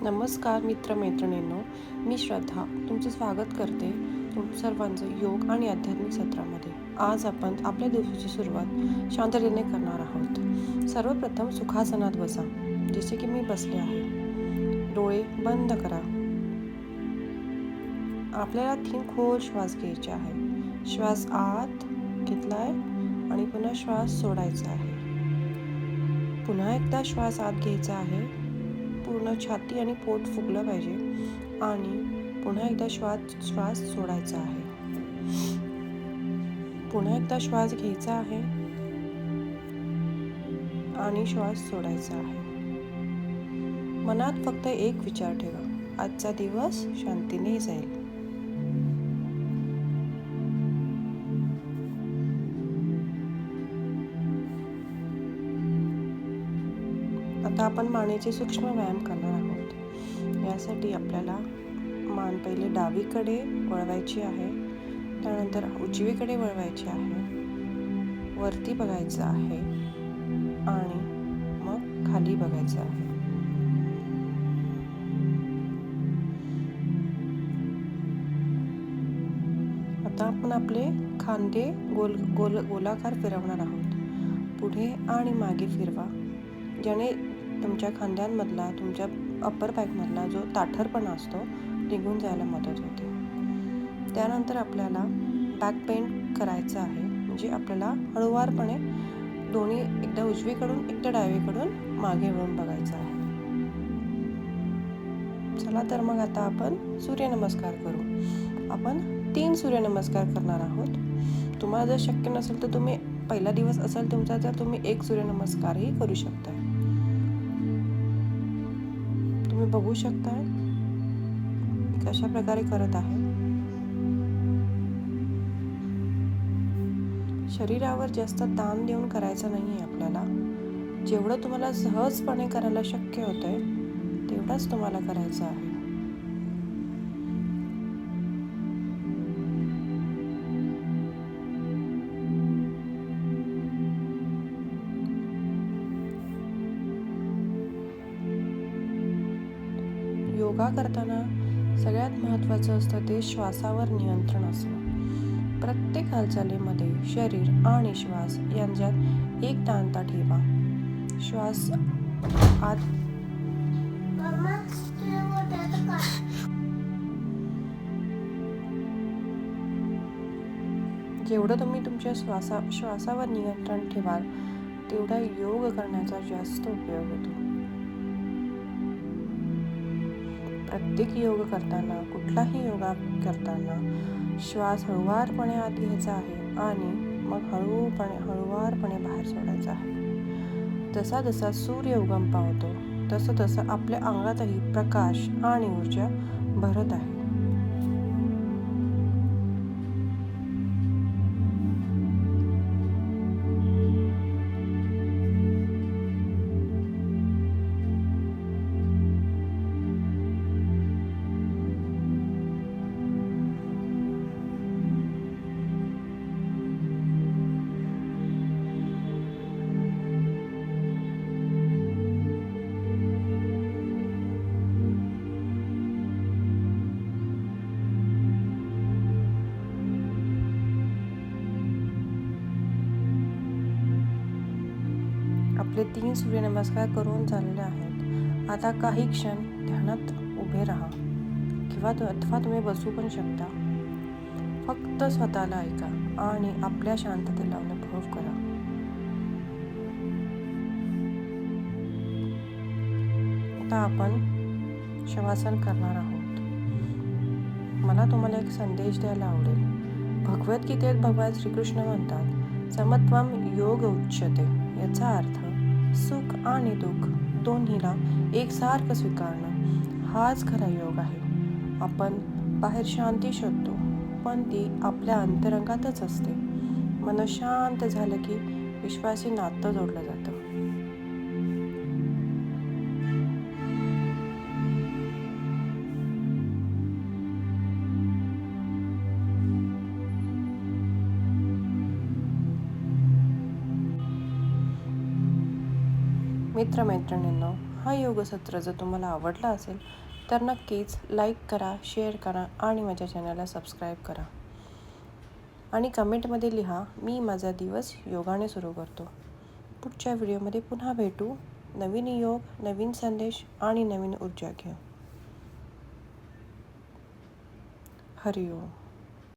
नमस्कार मित्रमैत्रिणींनो मी श्रद्धा तुमचं स्वागत करते तुम सर्वांचं योग आणि आध्यात्मिक सत्रामध्ये. आज आपण आपल्या दिवसाची सुरुवात शांततेने करणार आहोत. सर्वप्रथम सुखासनात बसा जसे की मी बसले आहे. डोळे बंद करा. आपल्याला तीन खोल श्वास घ्यायचे आहे श्वास आत घेतलाय आणि पुन्हा श्वास सोडायचा आहे. पुन्हा एकदा श्वास आत घ्यायचा आहे. पूर्ण छाती आणि पोट फुगलं पाहिजे आणि पुन्हा एकदा श्वास श्वास सोडायचा आहे. पुन्हा एकदा श्वास घ्यायचा आहे आणि श्वास सोडायचा आहे. मनात फक्त एक विचार ठेवा. आजचा दिवस शांतीने जाईल. आता आपण मानेचे सूक्ष्म व्यायाम करणार आहोत. यासाठी आपल्याला मान पहिले डावीकडे वळवायची आहे. त्यानंतर उजवीकडे वळवायची आहे. वरती बघायचं आहे आणि मग खाली बघायचं आहे. आता आपण आपले खांदे गोल गोल गोलाकार फिरवणार आहोत. पुढे आणि मागे फिरवा. ज्याने तुमच्या खांद्यांमधला तुमच्या अप्पर बॅकमधला जो ताठरपणा असतो निघून जायला मदत होते. त्यानंतर आपल्याला बॅक पेंट करायचं आहे. म्हणजे आपल्याला हळूवारपणे दोन्ही एकदा उजवीकडून एकदा डावीकडून मागे वळून बघायचं आहे. चला तर मग आता आपण सूर्यनमस्कार करू. आपण तीन सूर्यनमस्कार करणार आहोत. तुम्हाला जर शक्य नसेल तर तुम्ही पहिला दिवस असेल तुमचा तर तुम्ही एक सूर्यनमस्कारही करू शकता. तुम्ही बघू शकता कशा प्रकारे करत आहे. शरीरावर जास्त ताण देऊन करायचं नाही आहे आपल्याला. जेवढं तुम्हाला सहजपणे करायला शक्य होतंय तेवढंच तुम्हाला करायचं आहे. योगा करताना सगळ्यात महत्त्वाचं असतं ते श्वासावर नियंत्रण असणं. प्रत्येक हालचालीमध्ये शरीर आणि श्वास यांच्यात एक ताणता ठेवा. श्वास आत जेवढं तुम्ही तुमच्या श्वासा श्वासावर नियंत्रण ठेवाल तेवढा योग करण्याचा जास्त उपयोग होतो. प्रत्येक योग करताना कुठलाही योगा करताना श्वास हळुवारपणे आत घ्यायचा आहे आणि मग हळूपणे हळुवारपणे बाहेर सोडायचा आहे. जसा जसा सूर्य उगम पावतो तसं तसं आपल्या अंगातही प्रकाश आणि ऊर्जा भरत आहे. आपले तीन सूर्यनमस्कार करून झालेले आहेत. आता काही क्षण ध्यानात उभे राहा किंवा अथवा तुम्ही बसू पण शकता. फक्त स्वतःला ऐका आणि आपल्या शांततेला अनुभव करा. आता आपण शवासन करणार आहोत. मला तुम्हाला एक संदेश द्यायला आवडेल. भगवद्गीतेत भगवान श्रीकृष्ण म्हणतात समत्वम योग उच्चते याचा अर्थ सुख आणि दुःख दोन्हीला एकसारखं स्वीकारणं हाच खरा योग आहे. आपण बाहेर शांती शोधतो पण ती आपल्या अंतरंगातच असते. मन शांत झालं की विश्वासी नातं जोडलं जातं. मित्रमैत्रिणींनो हा योगसत्र जर तुम्हाला आवडला असेल तर नक्कीच लाईक करा शेअर करा आणि माझ्या चॅनलला सबस्क्राईब करा. आणि कमेंटमध्ये लिहा मी माझा दिवस योगाने सुरू करतो. पुढच्या व्हिडिओमध्ये पुन्हा भेटू. नवीन योग नवीन संदेश आणि नवीन ऊर्जा घेऊ हरिओम.